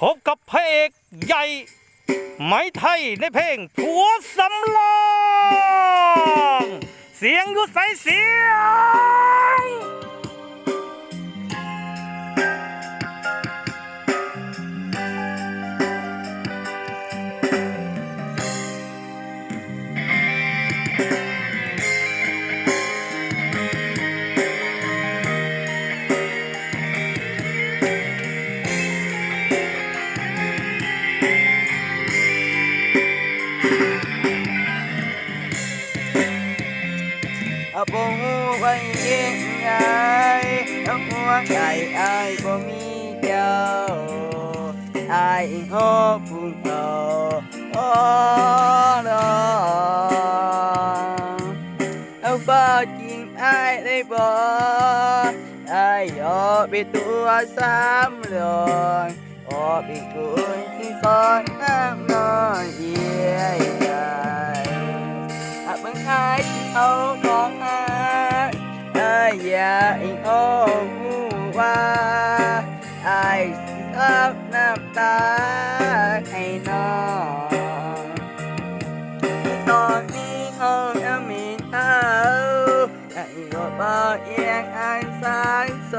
พบกับพระเอกใหญ่ไหมไทยในเพลงผัวสำรอง เสียงยุใสเสียง เอาบ่ฮู้ว่าเฮ็ดไงเอาหัวใจอายบ่มีเจ้าอายฮอผู้เอาอ้ดอเอาฟ้าจริงอายได้บ่อายยอมเป็นตัวสามรองขอเป็นคนที่สอนน้ำน้อยเ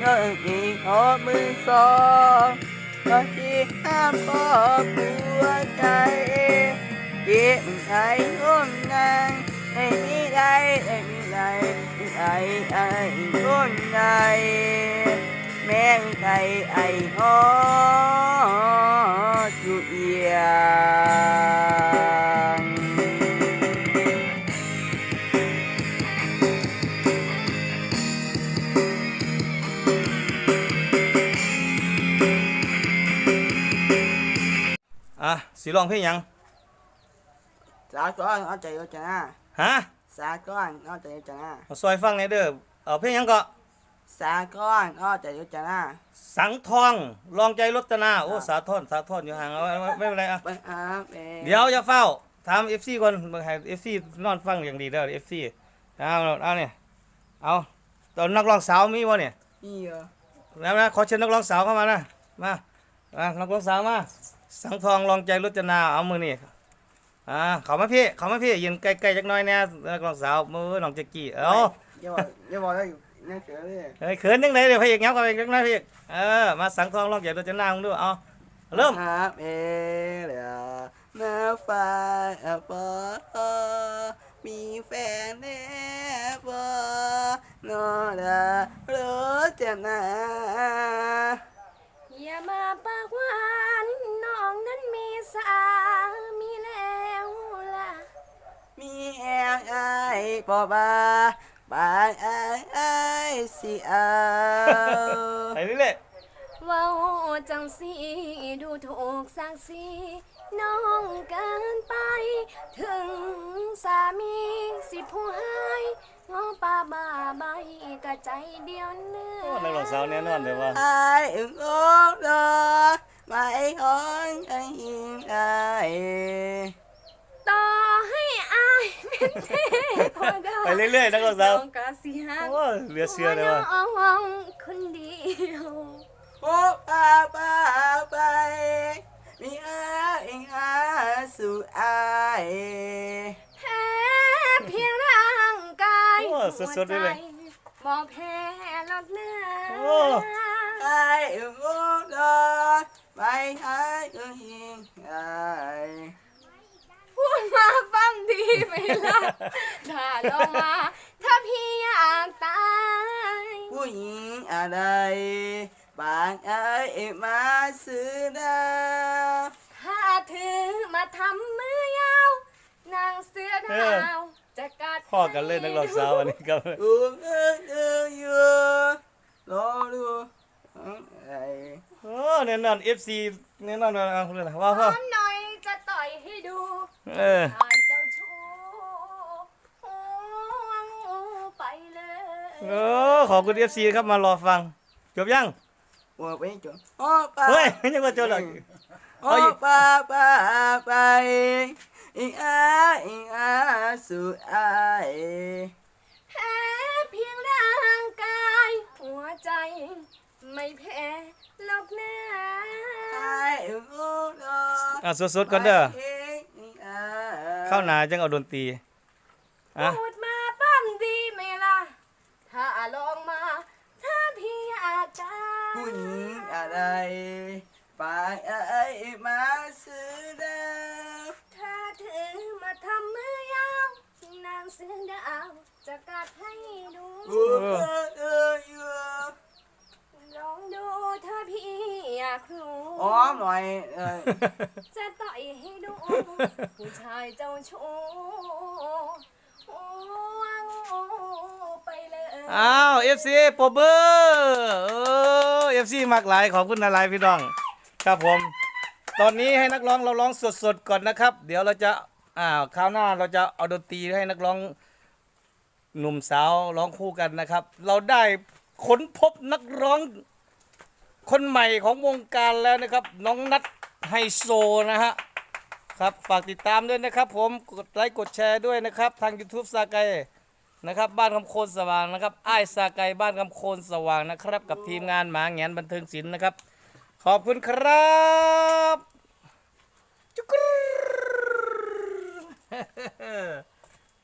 เองเขาหูดีว่าไอ้มีเขาอีกหัวสามรองเงินอีกหอมือสองก็ที่ห้ามพอหัวใจเก็บไอ้ร่วมงานไอ้นี่ไอ้ไอ้นี่ไอ้ไอ้ไอ้คนไอ้แม่งไอ้ไอ้ฮอจูเอีย สีร้องเพลงหยัง สาก้อนเอาใจเอาใจนะฮะ สาก้อนเอาใจเอาใจนะเอาซอยฟังในอยเด้อเอาเพลงหยังก็สาก้อนเอาใจเอาใจนะ สังทองลองใจรจนาโอ้สาทอนสาทอนอยู่ห่างเอาไว้ไม่เป็นไรอะ ไปอาบเองเดี๋ยวอย่าเฝ้าถามเอฟซีก่อนเบิ่งให้เอฟซีนอนฟังอย่างดีเด้อเอฟซีเอาเอาเนี่ยเอาตอนนักร้องสาวมีบ่เนี่ยนี่เหรอแล้วนะขอเชิญนักร้องสาวเข้ามานะมามานักร้องสาวมา สังทองลองใจรจนาเอามือนี่อ่าเขามาพี่เขามาพี่ยืนใกล้ๆจักหน่อยแน่นักร้องสาวมือน้องแจ็กกี้เอาอย่าบอกอย่าบอกได้อยู่นั่นเสือเลยเฮ้ยเขินยังไงเดี๋ยวพระเอกเงี้ยเข้าไปจักหน่อยพี่เอกเออมาสังทองลองใจรจนามึงดูเอาเริ่มอาบเองเดี๋ยวน้าฟ้าอาบอมีแฟนแน่บ่นอดารู้จะนาอย่ามาปากหวานน้องนั้นมี สามีแล้วล่ะ มีแอลไอายบ่บาบางไอายอายสิเอาไปเรื่อยเว้าจังสีดูถูกสักสีน้องเกินไป ถึงสามีสิผู้ให้งอป่าบ้าใบกะใจเดียวเนื้ๆอโอ้นักร้องสาวแน่นอนเลยว่า ไอายอึ้งโอ้รอ ไม่หอนไอหิงไอายต่อให้อายเป็นเทพได้ไปเรื่อยๆนักร้องสาวน้องกะสิหักโอ้เหลือเชื่อเลยว่าน้องคนเดียวโอ้ปาปาไปมีอายอาสู่อายแพ้เพียงร่างกายโอ้สุดๆเลยเลยหัวใจบอกแพ้ลดเนื้อโอ้ไอายอึ้งโอ้รอ ไม่หายก็หิงไอายพูดมาฟังดีไหมล่ะถ้าลงมา ถ้าพี่อยากตายผู้หญิงอะไร บางไอายมาซื้อดาถ้าถือมาทำมือยาวนางเสือดาวจะกัดพ่อกันเล่นนักร้องสาวอันนี้ครับ อุ้งเอ้ยเอ้ยอยู่รอดู ไอ้โอ้แน่นอน FC แน่นอนว่าเอาเลยนะว่าพร้พ่ออมหน่อยจะต่อยเออ ชายเจ้าชู้ห่วงไปเลยโอ้ขอบคุณเอฟซีครับมารอฟัง จบยังว่าไปจนโอ้ป้าเฮ้ยยังว่าจบหรอกโอ้ป้าป้าไปอีอาอีอาสุอายแพ้เพียงร่างกาย หัวใจ ไม่แพ้หรอกนะไอ้โอ้ดออะสดๆก่อนเด้ออีอาเข้าหนาจังเอาดนตรีอะพูดมาปั้มดีไหมล่ะ ถ้าลองมา ถ้าพี่อาการผู้หญิงอะไร ไปไอ้มาซื้อดาวถ้าเธอมาทำมือยาวนางเสือดาวจะกัดให้ดู โอ้เออเออ ลองดูถ้าพี่อยากรู้ อ้อมหน่อยเออจะต่อยให้ดู ผู้ชายเจ้าชู้ห่วงไปเลยอ้าวเอฟซีปรบเบอร์เออเอฟซีมากหลายขอบคุณนะหลายพี่น้อง ครับผม ตอนนี้ให้นักร้องเราร้องสดๆก่อนนะครับ เดี๋ยวเราจะอ่าคราวหน้าเราจะเอาดนตรีให้นักร้องหนุ่มสาวร้องคู่กันนะครับ เราได้ค้นพบนักร้อง คนใหม่ของวงการแล้วนะครับ น้องนัทไฮโซนะฮะครับฝากติดตามด้วยนะครับ ผมกดไลค์กดแชร์ด้วยนะครับ ทาง YouTube สาไกนะครับ บ้านคำโคนสว่างนะครับไอ้ายสาไกบ้านคำโคนสว่างนะครับ กับทีมงานหมาแงนบันเทิงศิลป์นะครับ ขอบคุณครับจุกรู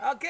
โอเค